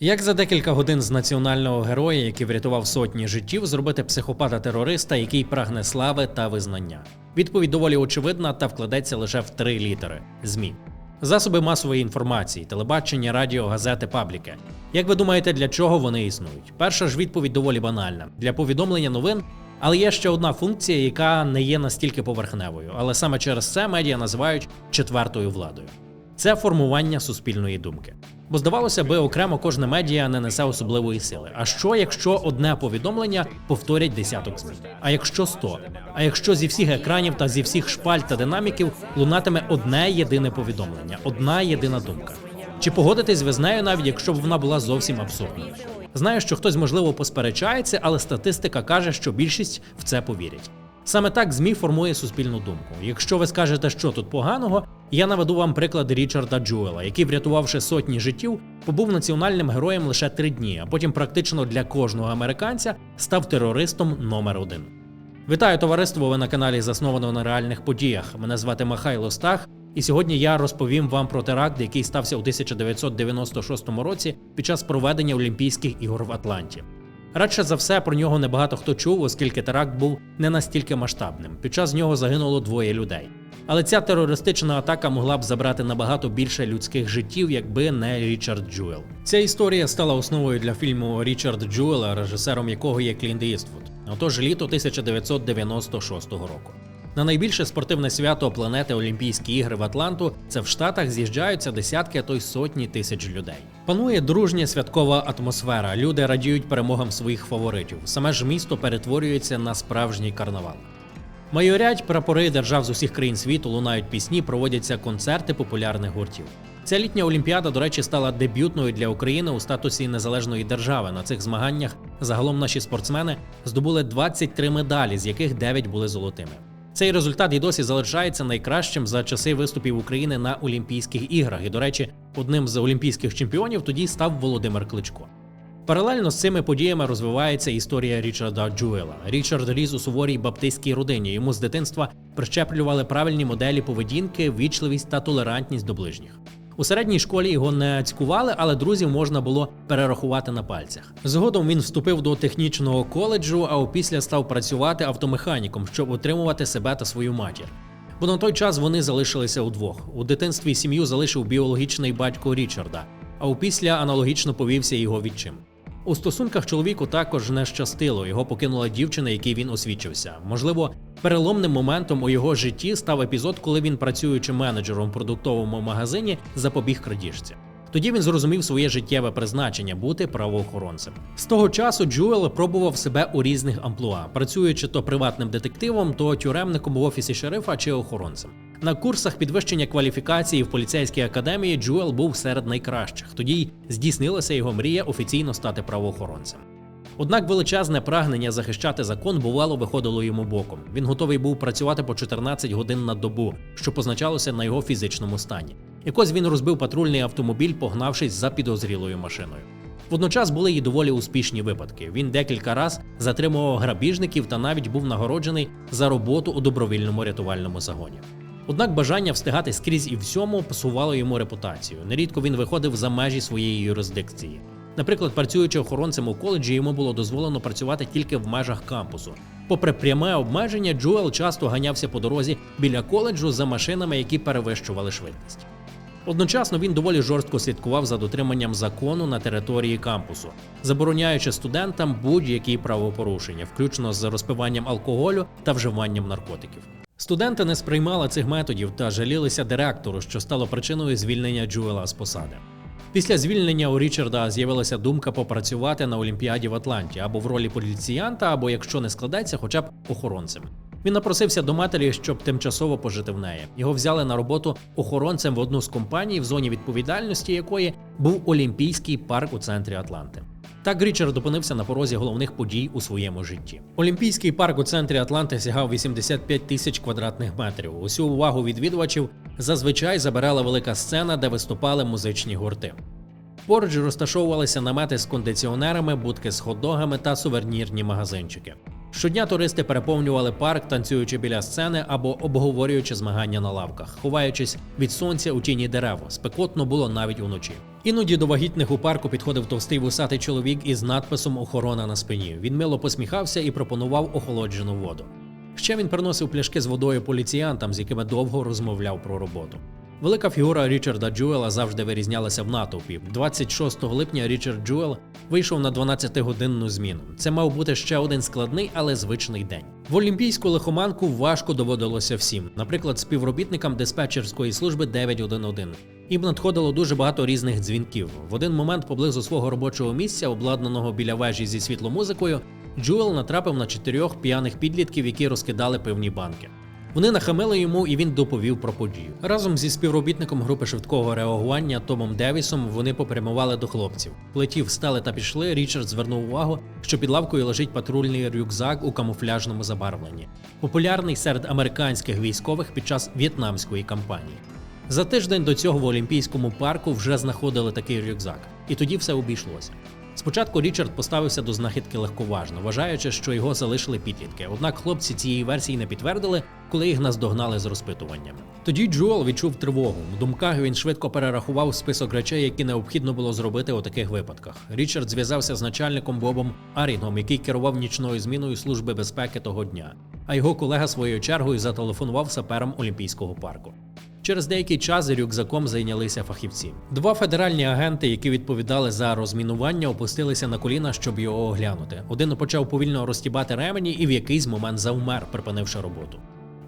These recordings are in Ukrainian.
Як за декілька годин з національного героя, який врятував сотні життів, зробити психопата-терориста, який прагне слави та визнання? Відповідь доволі очевидна та вкладеться лише в три літери: ЗМІ. Засоби масової інформації, телебачення, радіо, газети, пабліки. Як ви думаєте, для чого вони існують? Перша ж відповідь доволі банальна для повідомлення новин. Але є ще одна функція, яка не є настільки поверхневою, але саме через це медіа називають четвертою владою. Це формування суспільної думки. Бо здавалося би, окремо кожне медіа не несе особливої сили. А що, якщо одне повідомлення повторять десяток ЗМІ? А якщо сто? А якщо зі всіх екранів та зі всіх шпальт та динаміків лунатиме одне єдине повідомлення, одна єдина думка? Чи погодитесь ви з нею, навіть якщо б вона була зовсім абсурдною? Знаю, що хтось можливо посперечається, але статистика каже, що більшість в це повірять. Саме так ЗМІ формує суспільну думку. Якщо ви скажете, що тут поганого, я наведу вам приклад Річарда Джуела, який, врятувавши сотні життів, побув національним героєм лише три дні, а потім практично для кожного американця став терористом номер один. Вітаю товариство! Ви на каналі засновано на реальних подіях. Мене звати Михайло Стах, і сьогодні я розповім вам про теракт, який стався у 1996 році під час проведення Олімпійських ігор в Атланті. Радше за все про нього небагато хто чув, оскільки теракт був не настільки масштабним. Під час нього загинуло двоє людей. Але ця терористична атака могла б забрати набагато більше людських життів, якби не Річард Джуел. Ця історія стала основою для фільму Річард Джуела, режисером якого є Клінт Іствуд. Отож, літо 1996 року. На найбільше спортивне свято планети Олімпійські ігри в Атланту це в Штатах з'їжджаються десятки, а то й сотні тисяч людей. Панує дружня святкова атмосфера. Люди радіють перемогам своїх фаворитів. Саме ж місто перетворюється на справжній карнавал. Майорять прапори держав з усіх країн світу, лунають пісні, проводяться концерти популярних гуртів. Ця літня олімпіада, до речі, стала дебютною для України у статусі незалежної держави. На цих змаганнях загалом наші спортсмени здобули 23 медалі, з яких 9 були золотими. Цей результат і досі залишається найкращим за часи виступів України на Олімпійських іграх. І, до речі, одним з олімпійських чемпіонів тоді став Володимир Кличко. Паралельно з цими подіями розвивається історія Річарда Джуела. Річард ріс у суворій баптистській родині. Йому з дитинства прищеплювали правильні моделі поведінки, вічливість та толерантність до ближніх. У середній школі його не цькували, але друзів можна було перерахувати на пальцях. Згодом він вступив до технічного коледжу, а опісля став працювати автомеханіком, щоб утримувати себе та свою матір. Бо на той час вони залишилися удвох. У дитинстві сім'ю залишив біологічний батько Річарда, а опісля аналогічно повівся його відчим. У стосунках чоловіку також не щастило. Його покинула дівчина, якій він освічився. Можливо, переломним моментом у його житті став епізод, коли він, працюючи менеджером в продуктовому магазині, запобіг крадіжці. Тоді він зрозумів своє життєве призначення бути правоохоронцем. З того часу Джуел пробував себе у різних амплуа, працюючи то приватним детективом, то тюремником в офісі шерифа чи охоронцем. На курсах підвищення кваліфікації в поліцейській академії Джуел був серед найкращих. Тоді здійснилася його мрія офіційно стати правоохоронцем. Однак величезне прагнення захищати закон бувало виходило йому боком. Він готовий був працювати по 14 годин на добу, що позначалося на його фізичному стані. Якось він розбив патрульний автомобіль, погнавшись за підозрілою машиною. Водночас були й доволі успішні випадки. Він декілька раз затримував грабіжників та навіть був нагороджений за роботу у добровільному рятувальному загоні. Однак бажання встигати скрізь і всьому псувало йому репутацію. Нерідко він виходив за межі своєї юрисдикції. Наприклад, працюючи охоронцем у коледжі, йому було дозволено працювати тільки в межах кампусу. Попри пряме обмеження, Джуел часто ганявся по дорозі біля коледжу за машинами, які перевищували швидкість. Одночасно він доволі жорстко слідкував за дотриманням закону на території кампусу, забороняючи студентам будь-які правопорушення, включно з розпиванням алкоголю та вживанням наркотиків. Студенти не сприймали цих методів та жалілися директору, що стало причиною звільнення Джуела з посади. Після звільнення у Річарда з'явилася думка попрацювати на Олімпіаді в Атланті або в ролі поліціянта, або якщо не складеться, хоча б охоронцем. Він напросився до матері, щоб тимчасово пожити в неї. Його взяли на роботу охоронцем в одну з компаній, в зоні відповідальності якої був Олімпійський парк у центрі Атланти. Так Річард опинився на порозі головних подій у своєму житті. Олімпійський парк у центрі Атланти сягав 85 тисяч квадратних метрів. Усю увагу відвідувачів зазвичай забирала велика сцена, де виступали музичні гурти. Поруч розташовувалися намети з кондиціонерами, будки з хот-догами та сувенірні магазинчики. Щодня туристи переповнювали парк, танцюючи біля сцени або обговорюючи змагання на лавках, ховаючись від сонця у тіні дерев. Спекотно було навіть уночі. Іноді до вагітних у парку підходив товстий вусатий чоловік із надписом Охорона на спині. Він мило посміхався і пропонував охолоджену воду. Ще він приносив пляшки з водою поліціянтам, з якими довго розмовляв про роботу. Велика фігура Річарда Джуела завжди вирізнялася в натовпі. 26 липня Річард Джуел вийшов на 12-годинну зміну. Це мав бути ще один складний, але звичний день. В олімпійську лихоманку важко доводилося всім, наприклад, співробітникам диспетчерської служби 911. Їм надходило дуже багато різних дзвінків. В один момент поблизу свого робочого місця, обладнаного біля вежі зі світломузикою, Джуел натрапив на чотирьох п'яних підлітків, які розкидали пивні банки. Вони нахамили йому, і він доповів про подію. Разом зі співробітником групи швидкого реагування Томом Девісом вони попрямували до хлопців. Плеті встали та пішли. Річард звернув увагу, що під лавкою лежить патрульний рюкзак у камуфляжному забарвленні, популярний серед американських військових під час в'єтнамської кампанії. За тиждень до цього в Олімпійському парку вже знаходили такий рюкзак, і тоді все обійшлося. Спочатку Річард поставився до знахідки легковажно, вважаючи, що його залишили підлітки. Однак хлопці цієї версії не підтвердили, коли їх наздогнали з розпитуванням. Тоді Джуел відчув тривогу. В думках він швидко перерахував список речей, які необхідно було зробити у таких випадках. Річард зв'язався з начальником Бобом Арінгом, який керував нічною зміною служби безпеки того дня. А його колега своєю чергою зателефонував саперам Олімпійського парку. Через деякий час рюкзаком зайнялися фахівці. Два федеральні агенти, які відповідали за розмінування, опустилися на коліна, щоб його оглянути. Один почав повільно розтібати ремені і в якийсь момент завмер, припинивши роботу.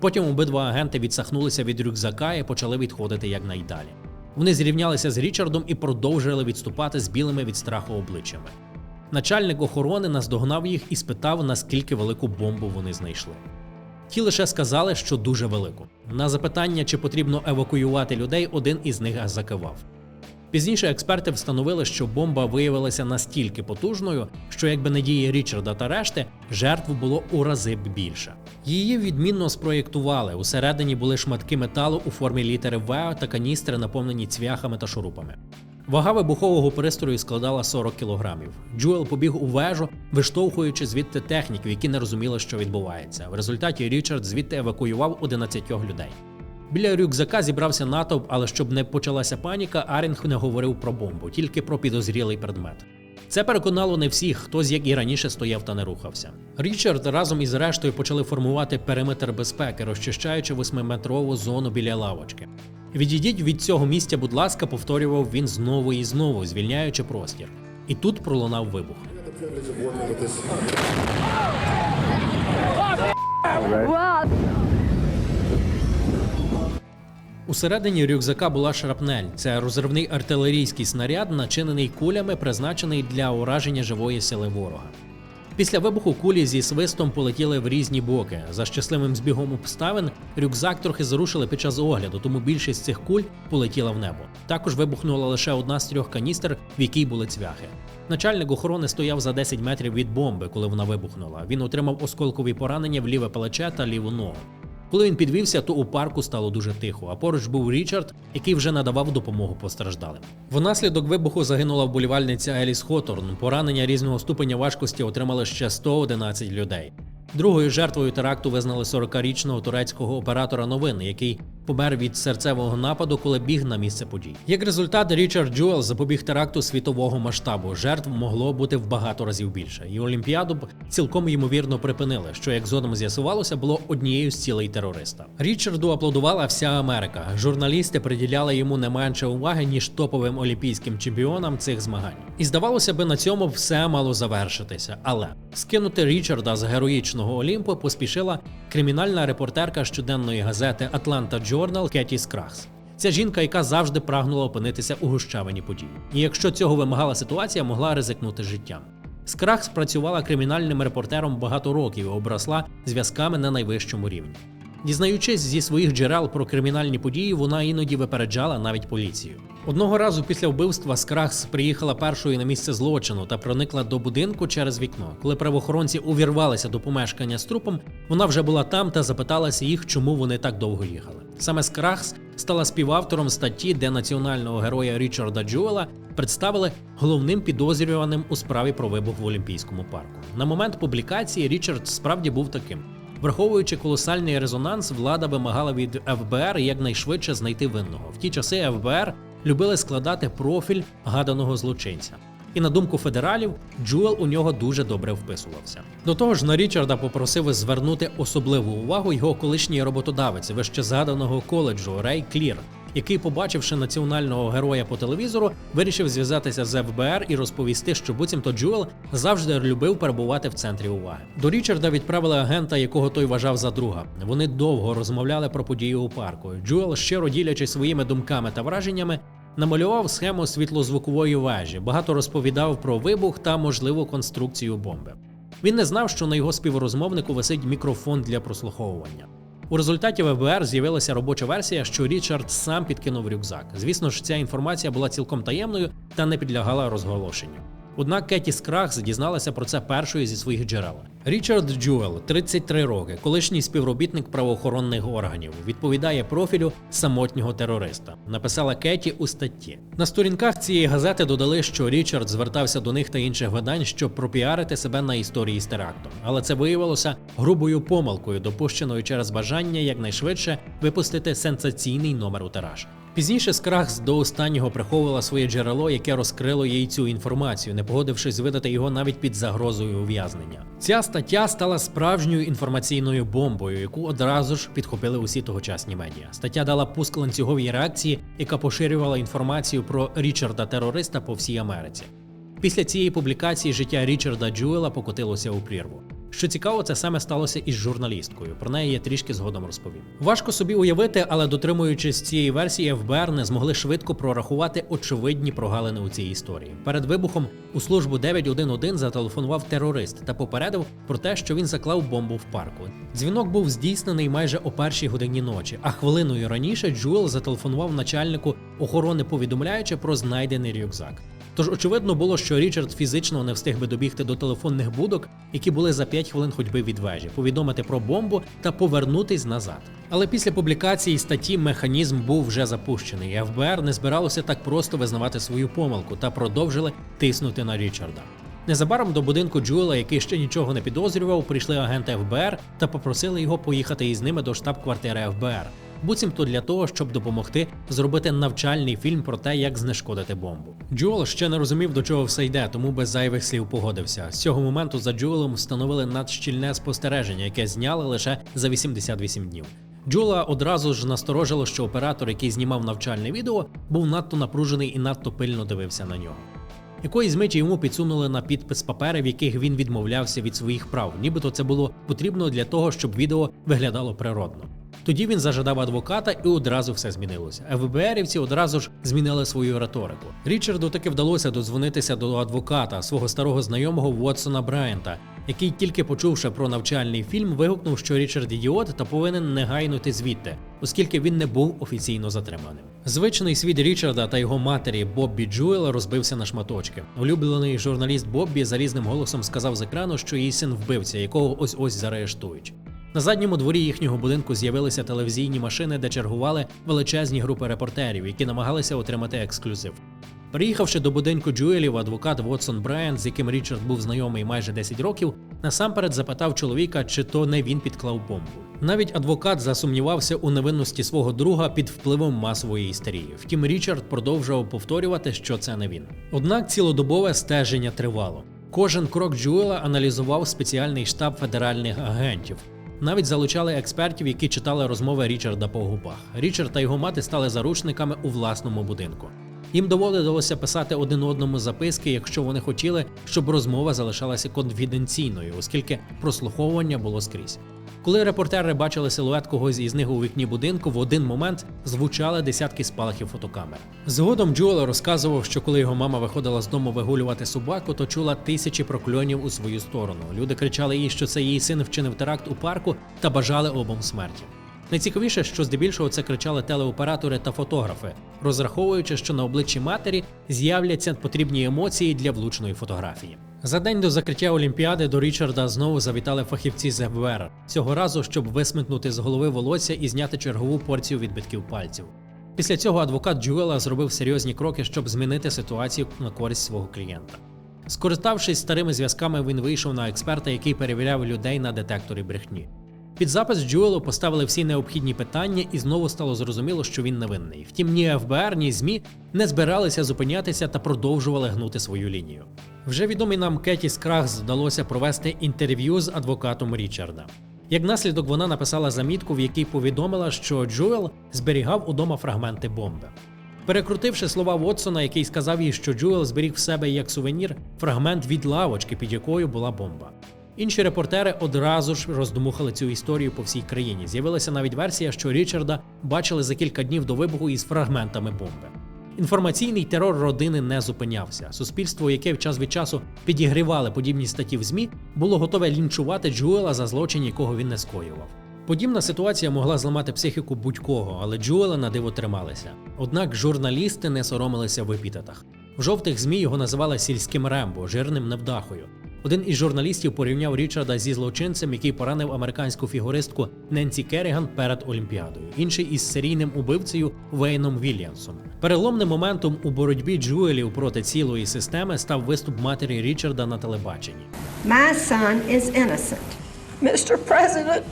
Потім обидва агенти відсахнулися від рюкзака і почали відходити якнайдалі. Вони зрівнялися з Річардом і продовжили відступати з білими від страху обличчями. Начальник охорони наздогнав їх і спитав, наскільки велику бомбу вони знайшли. Ті лише сказали, що дуже велику. На запитання, чи потрібно евакуювати людей, один із них закивав. Пізніше експерти встановили, що бомба виявилася настільки потужною, що якби не дії Річарда та решти, жертв було у рази б більше. Її відмінно спроєктували. Усередині були шматки металу у формі літери В та каністри, наповнені цвяхами та шурупами. Вага вибухового пристрою складала 40 кілограмів. Джуел побіг у вежу, виштовхуючи звідти техніків, які не розуміли, що відбувається. В результаті Річард звідти евакуював 11 людей. Біля рюкзака зібрався натовп, але щоб не почалася паніка, Арінг не говорив про бомбу, тільки про підозрілий предмет. Це переконало не всіх, хтось як і раніше стояв та не рухався. Річард разом із рештою почали формувати периметр безпеки, розчищаючи восьмиметрову зону біля лавочки. Відійдіть від цього місця, будь ласка, повторював він знову і знову, звільняючи простір. І тут пролунав вибух. Усередині рюкзака була шрапнель. Це розривний артилерійський снаряд, начинений кулями, призначений для ураження живої сили ворога. Після вибуху кулі зі свистом полетіли в різні боки. За щасливим збігом обставин рюкзак трохи зрушили під час огляду, тому більшість цих куль полетіла в небо. Також вибухнула лише одна з трьох каністр, в якій були цвяхи. Начальник охорони стояв за 10 метрів від бомби, коли вона вибухнула. Він отримав осколкові поранення в ліве плече та ліву ногу. Коли він підвівся, то у парку стало дуже тихо, а поруч був Річард, який вже надавав допомогу постраждалим. Внаслідок вибуху загинула вболівальниця Еліс Хоторн. Поранення різного ступеня важкості отримали ще 111 людей. Другою жертвою теракту визнали 40-річного турецького оператора новин, який помер від серцевого нападу, коли біг на місце подій. Як результат, Річард Джуел запобіг теракту світового масштабу. Жертв могло бути в багато разів більше. І Олімпіаду б цілком ймовірно припинили, що як згодом з'ясувалося, було однією з цілей терориста. Річарду аплодувала вся Америка. Журналісти приділяли йому не менше уваги ніж топовим олімпійським чемпіонам цих змагань. І здавалося би, на цьому все мало завершитися. Але скинути Річарда з героїчного Олімпу поспішила кримінальна репортерка щоденної газети Атланта Джорнал Кеті Скрахс. Ця жінка, яка завжди прагнула опинитися у гущавині подій. І якщо цього вимагала ситуація, могла ризикнути життям. Скрахс працювала кримінальним репортером багато років і обросла зв'язками на найвищому рівні. Дізнаючись зі своїх джерел про кримінальні події, вона іноді випереджала навіть поліцію. Одного разу після вбивства Скрахс приїхала першою на місце злочину та проникла до будинку через вікно. Коли правоохоронці увірвалися до помешкання з трупом, вона вже була там та запиталася їх, чому вони так довго їхали. Саме Скрахс стала співавтором статті, де національного героя Річарда Джуела представили головним підозрюваним у справі про вибух в Олімпійському парку. На момент публікації Річард справді був таким. Враховуючи колосальний резонанс, влада вимагала від ФБР якнайшвидше знайти винного. В ті часи ФБР любили складати профіль гаданого злочинця. І на думку федералів, Джуел у нього дуже добре вписувався. До того ж, на Річарда попросили звернути особливу увагу його колишній роботодавець вище згаданого коледжу Рей Клір, який, побачивши національного героя по телевізору, вирішив зв'язатися з ФБР і розповісти, що буцімто Джуел завжди любив перебувати в центрі уваги. До Річарда відправили агента, якого той вважав за друга. Вони довго розмовляли про події у парку. Джуел, щиро ділячись своїми думками та враженнями, намалював схему світлозвукової вежі, багато розповідав про вибух та можливу конструкцію бомби. Він не знав, що на його співрозмовнику висить мікрофон для прослуховування. У результаті в ФБР з'явилася робоча версія, що Річард сам підкинув рюкзак. Звісно ж, ця інформація була цілком таємною та не підлягала розголошенню. Однак Кеті Скрахс дізналася про це першою зі своїх джерел. Річард Джуел, 33 роки, колишній співробітник правоохоронних органів, відповідає профілю самотнього терориста. Написала Кеті у статті. На сторінках цієї газети додали, що Річард звертався до них та інших видань, щоб пропіарити себе на історії з терактом. Але це виявилося грубою помилкою, допущеною через бажання якнайшвидше випустити сенсаційний номер у тираж. Пізніше Скрахс до останнього приховувала своє джерело, яке розкрило їй цю інформацію, не погодившись видати його навіть під загрозою ув'язнення. Ця стаття стала справжньою інформаційною бомбою, яку одразу ж підхопили усі тогочасні медіа. Стаття дала пуск ланцюговій реакції, яка поширювала інформацію про Річарда терориста по всій Америці. Після цієї публікації життя Річарда Джуела покотилося у прірву. Що цікаво, це саме сталося із журналісткою. Про неї я трішки згодом розповім. Важко собі уявити, але дотримуючись цієї версії, ФБР не змогли швидко прорахувати очевидні прогалини у цій історії. Перед вибухом у службу 911 зателефонував терорист та попередив про те, що він заклав бомбу в парку. Дзвінок був здійснений майже о першій годині ночі, а хвилиною раніше Джуел зателефонував начальнику охорони, повідомляючи про знайдений рюкзак. Тож очевидно було, що Річард фізично не встиг би добігти до телефонних будок, які були за 5 хвилин ходьби від вежі, повідомити про бомбу та повернутись назад. Але після публікації статті механізм був вже запущений, і ФБР не збиралося так просто визнавати свою помилку та продовжили тиснути на Річарда. Незабаром до будинку Джуела, який ще нічого не підозрював, прийшли агенти ФБР та попросили його поїхати із ними до штаб-квартири ФБР. Буцімто для того, щоб допомогти зробити навчальний фільм про те, як знешкодити бомбу. Джуел ще не розумів, до чого все йде, тому без зайвих слів погодився. З цього моменту за Джуелом встановили надщільне спостереження, яке зняли лише за 88 днів. Джула одразу ж насторожило, що оператор, який знімав навчальне відео, був надто напружений і надто пильно дивився на нього. Якоїсь миті йому підсунули на підпис папери, в яких він відмовлявся від своїх прав, нібито це було потрібно для того, щоб відео виглядало природно. Тоді він зажадав адвоката і одразу все змінилося. ФБРівці одразу ж змінили свою риторику. Річарду таки вдалося додзвонитися до адвоката, свого старого знайомого Вотсона Брайанта, який, тільки почувши про навчальний фільм, вигукнув, що Річард ідіот та повинен негайно йти звідти, оскільки він не був офіційно затриманим. Звичний світ Річарда та його матері Боббі Джуела розбився на шматочки. Улюблений журналіст Боббі залізним голосом сказав з екрану, що її син вбивця, якого ось ось заарештують. На задньому дворі їхнього будинку з'явилися телевізійні машини, де чергували величезні групи репортерів, які намагалися отримати ексклюзив. Приїхавши до будинку Джуелів, адвокат Вотсон Брайан, з яким Річард був знайомий майже 10 років, насамперед запитав чоловіка, чи то не він підклав бомбу. Навіть адвокат засумнівався у невинності свого друга під впливом масової істерії. Втім, Річард продовжував повторювати, що це не він. Однак цілодобове стеження тривало. Кожен крок Джуела аналізував спеціальний штаб федеральних агентів. Навіть залучали експертів, які читали розмови Річарда по губах. Річард та його мати стали заручниками у власному будинку. Їм доводилося писати один одному записки, якщо вони хотіли, щоб розмова залишалася конфіденційною, оскільки прослуховування було скрізь. Коли репортери бачили силует когось із них у вікні будинку, в один момент звучали десятки спалахів фотокамер. Згодом Джуел розказував, що коли його мама виходила з дому вигулювати собаку, то чула тисячі прокльонів у свою сторону. Люди кричали їй, що це її син вчинив теракт у парку та бажали обом смерті. Найцікавіше, що здебільшого це кричали телеоператори та фотографи, розраховуючи, що на обличчі матері з'являться потрібні емоції для влучної фотографії. За день до закриття Олімпіади до Річарда знову завітали фахівці з ФБР. Цього разу, щоб висмикнути з голови волосся і зняти чергову порцію відбитків пальців. Після цього адвокат Джуела зробив серйозні кроки, щоб змінити ситуацію на користь свого клієнта. Скориставшись старими зв'язками, він вийшов на експерта, який перевіряв людей на детекторі брехні. Під запис Джуелу поставили всі необхідні питання, і знову стало зрозуміло, що він невинний. Втім, ні ФБР, ні ЗМІ не збиралися зупинятися та продовжували гнути свою лінію. Вже відомий нам Кеті Скрагс вдалося провести інтерв'ю з адвокатом Річарда. Як наслідок, вона написала замітку, в якій повідомила, що Джуел зберігав удома фрагменти бомби. Перекрутивши слова Вотсона, який сказав їй, що Джуел зберіг в себе як сувенір фрагмент від лавочки, під якою була бомба. Інші репортери одразу ж роздмухали цю історію по всій країні. З'явилася навіть версія, що Річарда бачили за кілька днів до вибуху із фрагментами бомби. Інформаційний терор родини не зупинявся. Суспільство, яке в час від часу підігрівали подібні статті в ЗМІ, було готове лінчувати Джуела за злочин, якого він не скоював. Подібна ситуація могла зламати психіку будь-кого, але Джуела на диво трималися. Однак журналісти не соромилися в епітетах. В жовтих ЗМІ його називали сільським рембо, жирним невдахою. Один із журналістів порівняв Річарда зі злочинцем, який поранив американську фігуристку Ненсі Керріган перед Олімпіадою, інший із серійним убивцею Вейном Вільямсом. Переломним моментом у боротьбі Джуелів проти цілої системи став виступ матері Річарда на телебаченні. My son is innocent. Mr. President,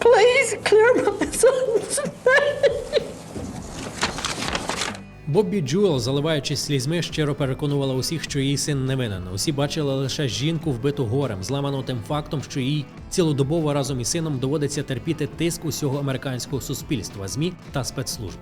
please clear my son's name. Боббі Джуел, заливаючись слізьми, щиро переконувала усіх, що її син не винен. Усі бачили лише жінку вбиту горем, зламану тим фактом, що їй цілодобово разом із сином доводиться терпіти тиск усього американського суспільства, змі та спецслужб.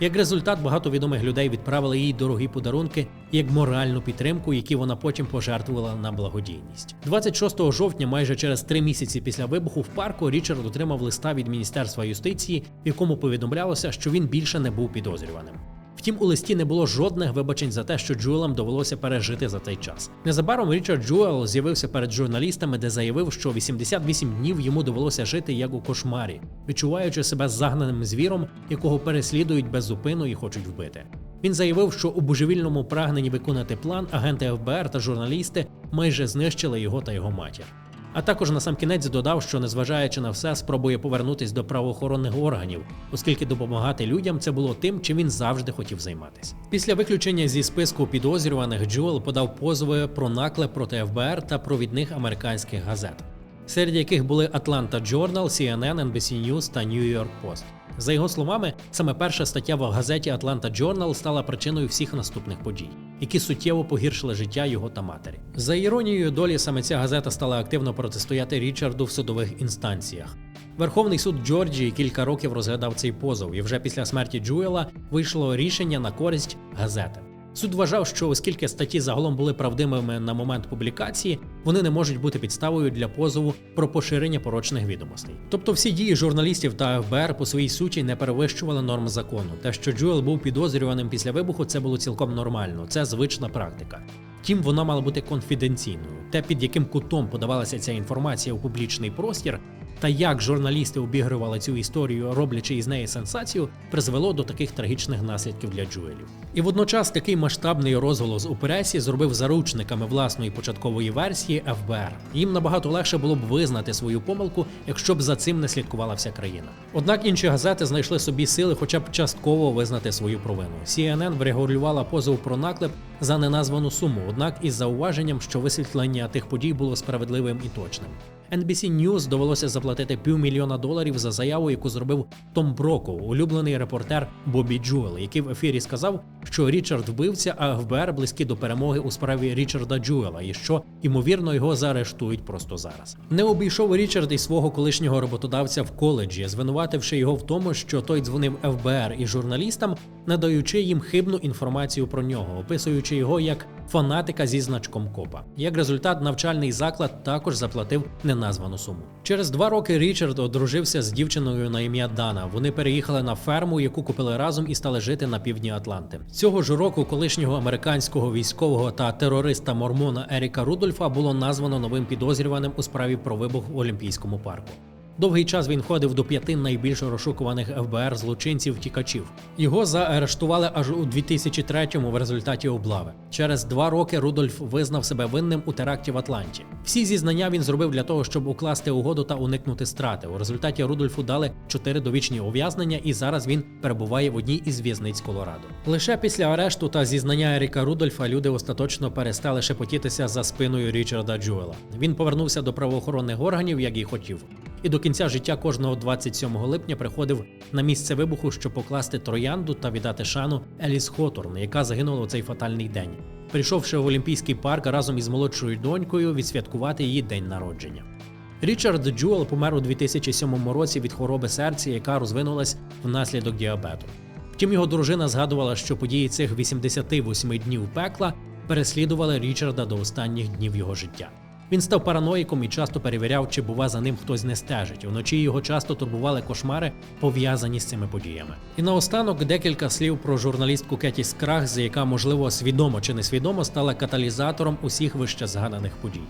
Як результат, багато відомих людей відправили їй дорогі подарунки як моральну підтримку, які вона потім пожертвувала на благодійність. 26 жовтня, майже через три місяці після вибуху в парку, Річард отримав листа від Міністерства юстиції, в якому повідомлялося, що він більше не був підозрюваним. Втім, у листі не було жодних вибачень за те, що Джуелам довелося пережити за цей час. Незабаром Річард Джуел з'явився перед журналістами, де заявив, що 88 днів йому довелося жити як у кошмарі, відчуваючи себе загнаним звіром, якого переслідують без зупину і хочуть вбити. Він заявив, що у божевільному прагненні виконати план агенти ФБР та журналісти майже знищили його та його матір. А також на сам кінець додав, що незважаючи на все, спробує повернутись до правоохоронних органів, оскільки допомагати людям це було тим, чим він завжди хотів займатися. Після виключення зі списку підозрюваних Джуел подав позови про наклеп проти ФБР та провідних американських газет, серед яких були Atlanta Journal, CNN, NBC News та New York Post. За його словами, саме перша стаття в газеті Atlanta Journal стала причиною всіх наступних подій, які суттєво погіршили життя його та матері. За іронією долі, саме ця газета стала активно протистояти Річарду в судових інстанціях. Верховний суд Джорджії кілька років розглядав цей позов, і вже після смерті Джуела вийшло рішення на користь газети. Суд вважав, що оскільки статті загалом були правдивими на момент публікації, вони не можуть бути підставою для позову про поширення порочних відомостей. Тобто всі дії журналістів та ФБР по своїй суті не перевищували норм закону. Те, що Джуел був підозрюваним після вибуху, це було цілком нормально, це звична практика. Втім, вона мала бути конфіденційною. Те, під яким кутом подавалася ця інформація у публічний простір, та як журналісти обігрували цю історію, роблячи із неї сенсацію, призвело до таких трагічних наслідків для Джуелів. І водночас такий масштабний розголос у пресі зробив заручниками власної початкової версії ФБР. Їм набагато легше було б визнати свою помилку, якщо б за цим не слідкувала вся країна. Однак інші газети знайшли собі сили, хоча б частково визнати свою провину. CNN врегулювала позов про наклеп за неназвану суму, однак із зауваженням, що висвітлення тих подій було справедливим і точним. NBC News довелося заплатити півмільйона доларів за заяву, яку зробив Том Броков, улюблений репортер Бобі Джуел, який в ефірі сказав, що Річард вбивця, а ФБР близькі до перемоги у справі Річарда Джуела, і що ймовірно його заарештують просто зараз. Не обійшов Річард і свого колишнього роботодавця в коледжі, звинувативши його в тому, що той дзвонив ФБР і журналістам, надаючи їм хибну інформацію про нього, описуючи його як фанатика зі значком копа. Як результат, навчальний заклад також заплатив неназвану суму. Через два роки Річард одружився з дівчиною на ім'я Дана. Вони переїхали на ферму, яку купили разом і стали жити на півдні Атланти. Цього ж року колишнього американського військового та терориста Мормона Еріка Рудольфа було названо новим підозрюваним у справі про вибух в Олімпійському парку. Довгий час він входив до п'яти найбільш розшукуваних ФБР злочинців втікачів. Його заарештували аж у 2003-му в результаті облави. Через два роки Рудольф визнав себе винним у теракті в Атланті. Всі зізнання він зробив для того, щоб укласти угоду та уникнути страти. У результаті Рудольфу дали чотири довічні ув'язнення, і зараз він перебуває в одній із в'язниць Колорадо. Лише після арешту та зізнання Еріка Рудольфа люди остаточно перестали шепотітися за спиною Річарда Джуела. Він повернувся до правоохоронних органів, як і хотів. І до кінця життя кожного 27 липня приходив на місце вибуху, щоб покласти троянду та віддати шану Еліс Хоторн, яка загинула у цей фатальний день, прийшовши в Олімпійський парк разом із молодшою донькою відсвяткувати її день народження. Річард Джуел помер у 2007 році від хвороби серця, яка розвинулась внаслідок діабету. Втім, його дружина згадувала, що події цих 88 днів пекла переслідували Річарда до останніх днів його життя. Він став параноїком і часто перевіряв, чи бува за ним хтось не стежить. Вночі його часто турбували кошмари, пов'язані з цими подіями. І наостанок декілька слів про журналістку Кеті Скрагз, яка, можливо, свідомо чи несвідомо стала каталізатором усіх вище згаданих подій.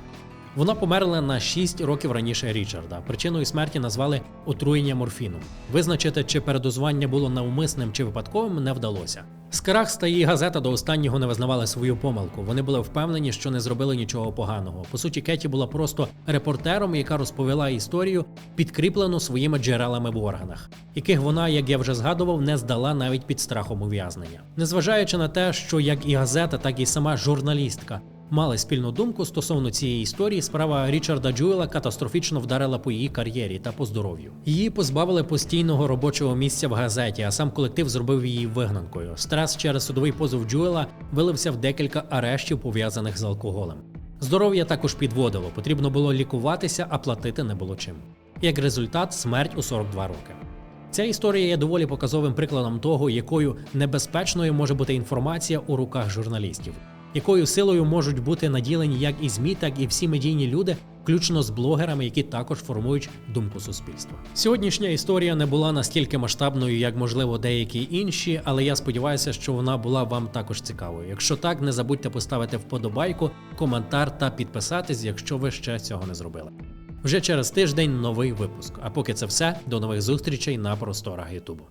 Вона померла на 6 років раніше Річарда. Причиною смерті назвали отруєння морфіном. Визначити, чи передозування було навмисним чи випадковим, не вдалося. Скрагс та її газета до останнього не визнавали свою помилку. Вони були впевнені, що не зробили нічого поганого. По суті, Кеті була просто репортером, яка розповіла історію, підкріплену своїми джерелами в органах, яких вона, як я вже згадував, не здала навіть під страхом ув'язнення. Незважаючи на те, що як і газета, так і сама журналістка мали спільну думку стосовно цієї історії, справа Річарда Джуела катастрофічно вдарила по її кар'єрі та по здоров'ю. Її позбавили постійного робочого місця в газеті, а сам колектив зробив її вигнанкою. Стрес через судовий позов Джуела вилився в декілька арештів, пов'язаних з алкоголем. Здоров'я також підводило, потрібно було лікуватися, а платити не було чим. Як результат, смерть у 42 роки. Ця історія є доволі показовим прикладом того, якою небезпечною може бути інформація у руках журналістів, якою силою можуть бути наділені як і ЗМІ, так і всі медійні люди, включно з блогерами, які також формують думку суспільства. Сьогоднішня історія не була настільки масштабною, як можливо деякі інші, але я сподіваюся, що вона була вам також цікавою. Якщо так, не забудьте поставити вподобайку, коментар та підписатись, якщо ви ще цього не зробили. Вже через тиждень новий випуск. А поки це все, до нових зустрічей на просторах Ютубу.